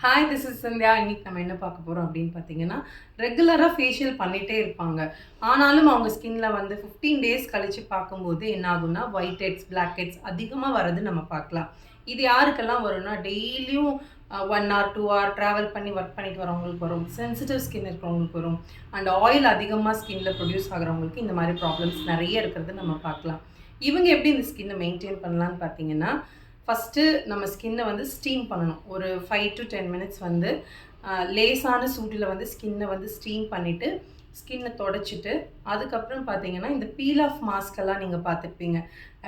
Hi this is Sandhya இன்னைக்கு நம்ம என்ன பார்க்க போகிறோம் அப்படின்னு பார்த்தீங்கன்னா ரெகுலராக ஃபேஷியல் பண்ணிகிட்டே இருப்பாங்க. ஆனாலும் அவங்க ஸ்கின்ல வந்து ஃபிஃப்டீன் டேஸ் கழித்து பார்க்கும்போது என்ன ஆகும்னா ஒயிட் ஹெட்ஸ் பிளாக் ஹெட்ஸ் அதிகமாக வரது நம்ம பார்க்கலாம். இது யாருக்கெல்லாம் வரும்னா டெய்லியும் one hour two hour travel பண்ணி ஒர்க் பண்ணிட்டு வரவங்களுக்கு வரும். சென்சிட்டிவ் ஸ்கின் இருக்கிறவங்களுக்கு வரும். அண்ட் ஆயில் அதிகமாக ஸ்கின்ல ப்ரொடியூஸ் ஆகிறவங்களுக்கு இந்த மாதிரி ப்ராப்ளம்ஸ் நிறைய இருக்கிறது நம்ம பார்க்கலாம். இவங்க எப்படி இந்த ஸ்கின்னை மெயின்டைன் பண்ணலான்னு பார்த்தீங்கன்னா ஃபஸ்ட்டு நம்ம ஸ்கின்னை வந்து ஸ்டீம் பண்ணணும். ஒரு ஃபைவ் டு டென் மினிட்ஸ் வந்து லேசான சூட்டில் வந்து ஸ்கின்னை வந்து ஸ்டீம் பண்ணிவிட்டு ஸ்கின்னை தொடச்சிட்டு அதுக்கப்புறம் பார்த்தீங்கன்னா இந்த பீல் ஆஃப் மாஸ்கெல்லாம் நீங்கள் பார்த்துருப்பீங்க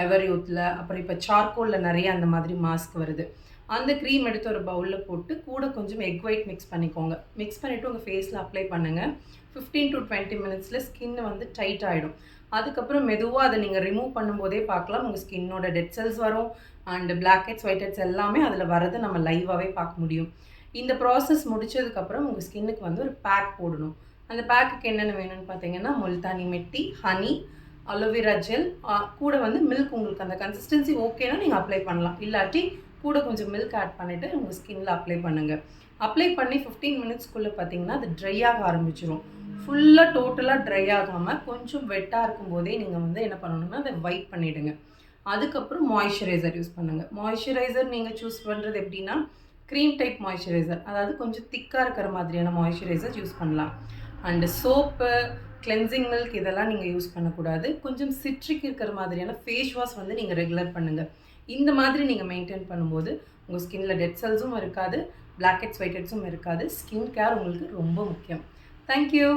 எவர் யூத்தில் அப்புறம் இப்போ சார்கோலில் நிறைய அந்த மாதிரி மாஸ்க் வருது. அந்த க்ரீம் எடுத்து ஒரு பவுலில் போட்டு கூட கொஞ்சம் எக் ஒயிட் மிக்ஸ் பண்ணிக்கோங்க. மிக்ஸ் பண்ணிவிட்டு உங்கள் ஃபேஸில் அப்ளை பண்ணுங்கள் ஃபிஃப்டீன் டு டுவெண்ட்டி மினிட்ஸில் ஸ்கின் வந்து டைட் ஆகிடும் அதுக்கப்புறம் மெதுவாக அதை நீங்கள் ரிமூவ் பண்ணும்போதே பார்க்கலாம் உங்கள் ஸ்கின்னோட டெட் செல்ஸ் வரும். And black heads white heads எல்லாமே அதில் வரதை நம்ம லைவாகவே பார்க்க முடியும். இந்த ப்ராசஸ் முடிச்சதுக்கப்புறம் உங்கள் ஸ்கின்னுக்கு வந்து ஒரு பேக் போடணும். அந்த பேக்குக்கு என்னென்ன வேணும்னு பார்த்தீங்கன்னா Multani mitti honey aloe vera gel கூட வந்து மில்க் உங்களுக்கு அந்த கன்சிஸ்டன்சி ஓகேனா நீங்கள் அப்ளை பண்ணலாம். இல்லாட்டி கூட கொஞ்சம் மில்க் ஆட் பண்ணிவிட்டு உங்கள் ஸ்கின்ல அப்ளை பண்ணுங்கள் அப்ளை பண்ணி ஃபிஃப்டீன் மினிட்ஸ்க்குள்ளே பார்த்தீங்கன்னா அது ட்ரை ஆக ஆரம்பிச்சிடும் ஃபுல்லாக டோட்டலாக ட்ரை ஆகாமல் கொஞ்சம் வெட்டாக இருக்கும்போதே நீங்கள் வந்து என்ன பண்ணணும்னா அதை வைட் பண்ணிவிடுங்க அதுக்கப்புறம் மாய்ஸ்சரைசர் யூஸ் பண்ணுங்கள் மாய்ஸ்சரைசர் நீங்கள் சூஸ் பண்ணுறது எப்படின்னா க்ரீம் டைப் மாய்ஸ்சரைசர் அதாவது கொஞ்சம் திக்காக இருக்கிற மாதிரியான மாய்ஸ்சரைசர் யூஸ் பண்ணலாம். அண்டு சோப்பு கிளென்சிங் மில்க் இதெல்லாம் நீங்கள் யூஸ் பண்ணக்கூடாது. கொஞ்சம் சிட்ரிக் இருக்கிற மாதிரியான ஃபேஸ் வாஷ் வந்து நீங்கள் ரெகுலர் பண்ணுங்கள் இந்த மாதிரி நீங்கள் மெயின்டைன் பண்ணும்போது உங்கள் ஸ்கின்ல டெட் செல்ஸும் இருக்காது பிளாக் ஹெட்ஸ் ஒயிட் ஹெட்ஸும் இருக்காது. ஸ்கின் கேர் உங்களுக்கு ரொம்ப முக்கியம். தேங்க்யூ